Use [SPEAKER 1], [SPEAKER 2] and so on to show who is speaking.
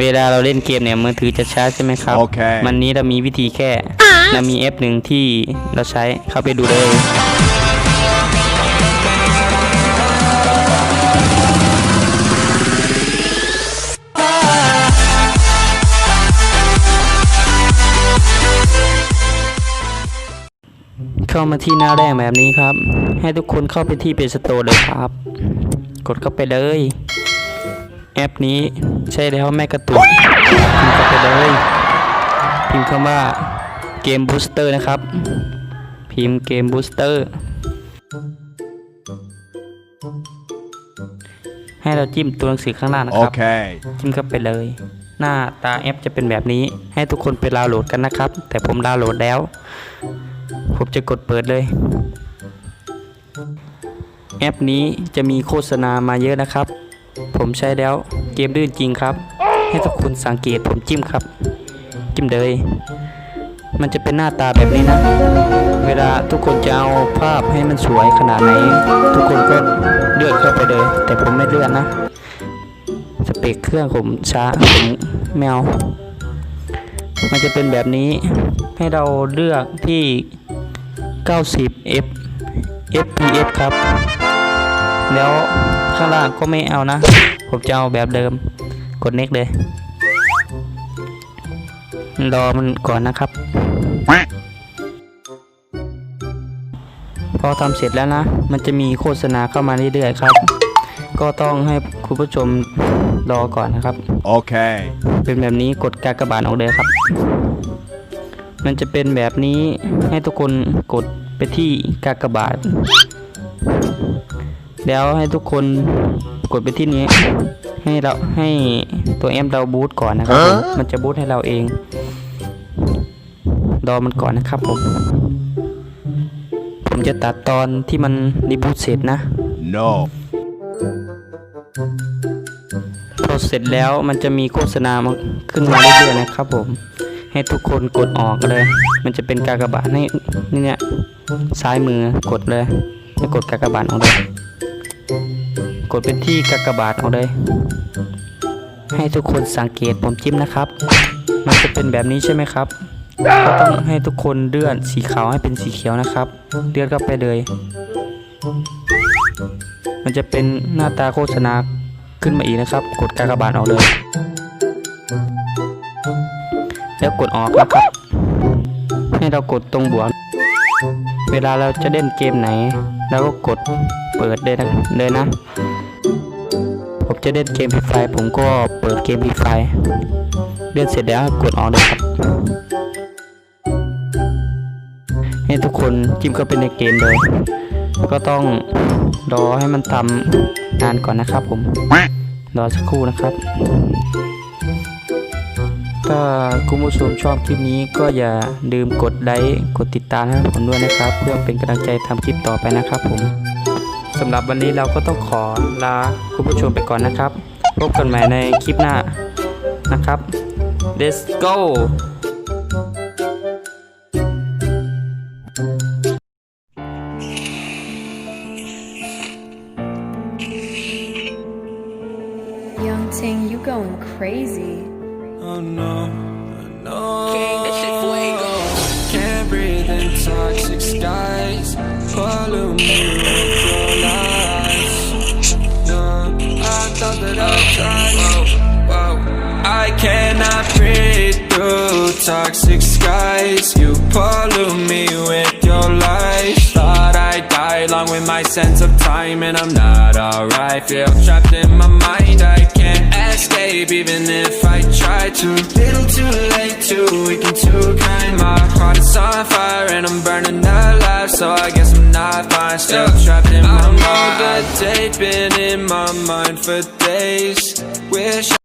[SPEAKER 1] เวลาเราเล่นเกมเนี่ยมือถือจะช้าใช่ไหมครับ
[SPEAKER 2] โอเค
[SPEAKER 1] วันนี้เรามีวิธีแค่เรามีแอปหนึ่งที่เราใช้เข้าไปดูเลย เข้ามาที่หน้าแรกแบบนี้ครับ ให้ทุกคนเข้าไปที่เพจสโตร์เลยครับ กดเข้าไปเลย แอปนี้ใช่แล้วแม่กระตุกพิมพ์เข้าไปเลยพิมพ์คำว่าเกมบูสเตอร์นะครับ พิมพ์เกมบูสเตอร์ให้เราจิ้มตัวหนังสือข้างหน้านะครับ
[SPEAKER 2] Okay.
[SPEAKER 1] จิ้มเข้าไปเลย หน้าตาแอปจะเป็นแบบนี้ ให้ทุกคนไปดาวน์โหลดกันนะครับ แต่ผมดาวน์โหลดแล้ว ผมจะกดเปิดเลย แอปนี้จะมีโฆษณามาเยอะนะครับ ผมใช้แล้วเกมลื่นจริงครับ ให้ทุกคนสังเกตผมจิ้มครับ จิ้มเลย มันจะเป็นหน้าตาแบบนี้นะ เวลาทุกคนจะเอาภาพให้มันสวยขนาดไหน ทุกคนก็เลือกเข้าไปเลย แต่ผมไม่เลือกนะสเปคเครื่องผมช้าผมแมว มันจะเป็นแบบนี้ให้เราเลือกที่ 90 f fps ครับ แล้ว ข้างล่างก็ไม่เอานะ ผมจะเอาแบบเดิม กด next เลย รอมันก่อนนะครับ พอทำเสร็จแล้วนะ มันจะมีโฆษณาเข้ามาเรื่อยๆครับ ก็ต้องให้คุณผู้ชมรอก่อนนะครับ
[SPEAKER 2] Okay.
[SPEAKER 1] เป็นแบบนี้กดกากบาทออกเลยครับ มันจะเป็นแบบนี้ให้ทุกคนกดไปที่กากบาท แล้วให้ทุกคนกดไปที่นี้ ให้เราให้ตัวแอมเราบูตก่อนนะครับผมมันจะบูตให้เราเองรอมันก่อนนะครับผม ผมจะตัดตอนที่มันรีบูตเสร็จนะ
[SPEAKER 2] No.
[SPEAKER 1] พอเสร็จแล้วมันจะมีโฆษณามาขึ้นมาเรื่อยๆนะครับผม ให้ทุกคนกดออกเลย มันจะเป็นกากบาทให้นี่เนี่ยซ้ายมือกดเลยให้กดกากบาทออกเลย กดเป็นที่กากบาทออกเลย ให้ทุกคนสังเกตผมจิ้มนะครับ มันจะเป็นแบบนี้ใช่ไหมครับก็ต้องให้ทุกคนเลื่อนสีขาวให้เป็นสีเขียวนะครับเลื่อนเข้าไปเลย มันจะเป็นหน้าตาโฆษณาขึ้นมาอีกนะครับ กดกากบาทออกเลย แล้วกดออกนะครับ ให้เรากดตรงบวก เวลาเราจะเล่นเกมไหนเราก็กดเปิดเลยนะเลยนะ จะเล่นเกมฟรีไฟผมก็เปิดเกมฟรีไฟเล่นเสร็จแล้วกดออกเลยครับ ให้ทุกคนจิ้มเข้าไปในเกมเลยก็ต้องรอให้มันทำงานก่อนนะครับผมรอสักครู่นะครับ ถ้าคุณผู้ชมชอบคลิปนี้ก็อย่าลืมกดไลค์กดติดตามให้ผมด้วยนะครับ เพื่อเป็นกำลังใจทำคลิปต่อไปนะครับผม สำหรับวันนี้เราก็ต้องขอลาคุณผู้ชมไปก่อนนะครับ พบกันใหม่ในคลิปหน้านะครับ let's go
[SPEAKER 3] Young Ting, you going crazy.
[SPEAKER 4] Oh no, no. King, this shit fuego. Can't breathe in toxic skies. Pollute me I that I. I cannot breathe through toxic skies. You pollute me with your lies. Thought I'd die along with my sense of time, and I'm not alright. Feel trapped in my mind. I can't escape even if I try to. Little too late, too weak and too kind. My heart is on fire and I'm burning alive. So I guess I'm not fine. Still trapped in my mind. I know the date been in my mind for days. Wish.